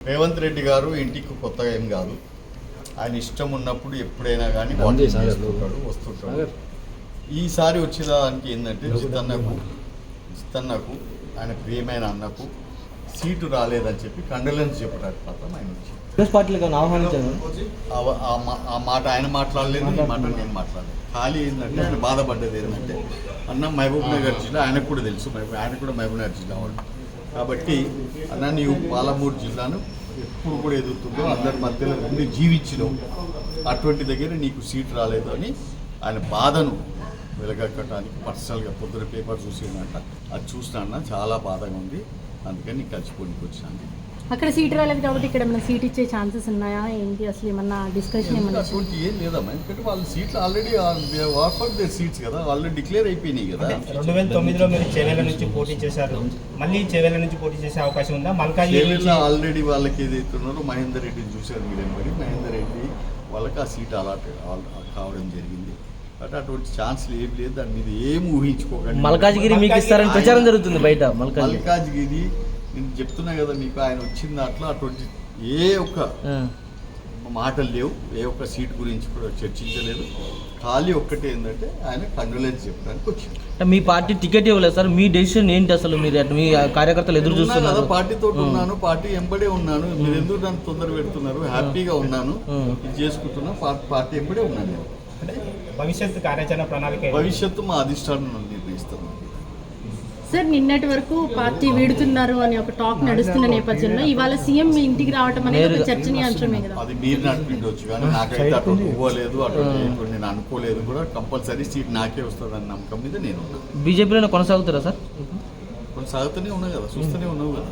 రేవంత్ రెడ్డి గారు ఇంటికి కొత్తగా ఏం కాదు. ఆయన ఇష్టం ఉన్నప్పుడు ఎప్పుడైనా కానీ వస్తుంటాడు సాగర్. ఈసారి వచ్చేదానికి ఏంటంటే జితన్నకు జితన్నకు ఆయన ప్రియమైన అన్నకు సీటు రాలేదని చెప్పి కండలెన్స్ చెప్పడానికి మాత్రం ఆయన వచ్చి కాంగ్రెస్ పార్టీలకు ఏమైనా ఆహ్వానించారు? ఆ- మాట ఆయన మాట్లాడలేదు ఈ మాట నేను మాట్లాడలేదు. ఖాళీ ఏంటంటే ఆయన బాధపడ్డది ఏంటంటే అన్న మహబూబ్ నగర్ జిల్లా ఆయనకు కూడా తెలుసు ఆయన కూడా మహబూబ్ నగర్ జిల్లా వాళ్ళు. కాబట్టి అన్న నీవు పాలమూరు జిల్లాను ఎప్పుడు కూడా ఎదుగుతుందో అందరి మధ్యలో ఉండి జీవించినావు అటువంటి దగ్గర నీకు సీట్ రాలేదు అని ఆయన బాధను వెలగక్కడానికి పర్సనల్గా పొద్దున పేపర్ చూసిందంట అది చూసినా చాలా బాధగా ఉంది. అందుకని నీకు కలిసిపోనికి వచ్చినాను అక్కడ సీట్ రాలేదు కాబట్టి ఇక్కడ ఏమైనా సీట్ ఇచ్చే ఛాన్సెస్ ఉన్నాయా? ఏంటి? అసలు ఏమన్నా డిస్కషన్ ఏమన్నా అటువంటి ఏం లేదమ్మా. ఎందుకంటే వాళ్ళ సీట్లు ఆల్రెడీ ఆఫర్ దేర్ సీట్స్ కదా. ఆల్రెడీ డిక్లేర్ అయిపోయినాయి కదా. రెండు వేల తొమ్మిదిలో మీరు చెవేల నుంచి పోటీ చేశారు. మళ్ళీ చెవేల నుంచి పోటీ చేసే అవకాశం ఉందా? మల్కాజ్ ఆల్రెడీ వాళ్ళకి ఏదైతే ఉన్నారో మహేందర్ రెడ్డిని చూశారు మీరు మరి మహేందర్ రెడ్డి వాళ్ళకి ఆ సీట్ అలాట్ కావడం జరిగింది. బట్ అటువంటి ఛాన్స్లు ఏం లేదు. దాని మీద ఏం ఊహించుకోకండి. మల్కాజ్గిరి మీకు ఇస్తారని ప్రచారం జరుగుతుంది బయట మల్కాజ్గిరి నేను చెప్తున్నా కదా మీకు ఆయన వచ్చిన దాంట్లో అటువంటి ఏ ఒక్క. మాటలు లేవు ఏ ఒక్క సీట్ గురించి కూడా చర్చించలేదు ఖాళీ ఒక్కటే ఏంటంటే ఆయన కండోలెన్స్ చెప్పడానికి వచ్చింది అంటే మీ పార్టీ టికెట్ ఇవ్వలేదు సార్ మీ డెసిషన్ ఏంటి అసలు మీరు మీ కార్యకర్తలు ఎదురు చూస్తున్నారు పార్టీతో. ఉన్నాను పార్టీ ఎంబడే ఉన్నాను మీరు ఎందుకు నన్ను తొందర పెడుతున్నారు హ్యాపీగా ఉన్నాను. ఇది చేసుకుంటున్నా పార్టీ ఎంబడే ఉన్నాను భవిష్యత్తు కార్యాచరణ ప్రణాళిక? భవిష్యత్తు మా అధిష్టానం నిర్ణయిస్తాను సార్ నిన్నటి వరకు పార్టీ వీడుతున్నారు అని ఒక టాక్ నడుస్తున్న నేపథ్యంలో ఇవాళ సీఎం మీ ఇంటికి రావటం అనేది ఒక. చర్చనీయాంశమే కదా. అది మీరు నడిపించవచ్చు కానీ నాకైతే అటు ఇవ్వలేదు అటు నేను అనుకోలేదు కూడా. కంపల్సరీ సీట్ నాకే వస్తుంది అన్న నమ్మకం మీద నేను బీజేపీలోనే కొనసాగుతారా సార్? కొనసాగుతూనే ఉన్నా కదా చూస్తూనే ఉన్నావు కదా.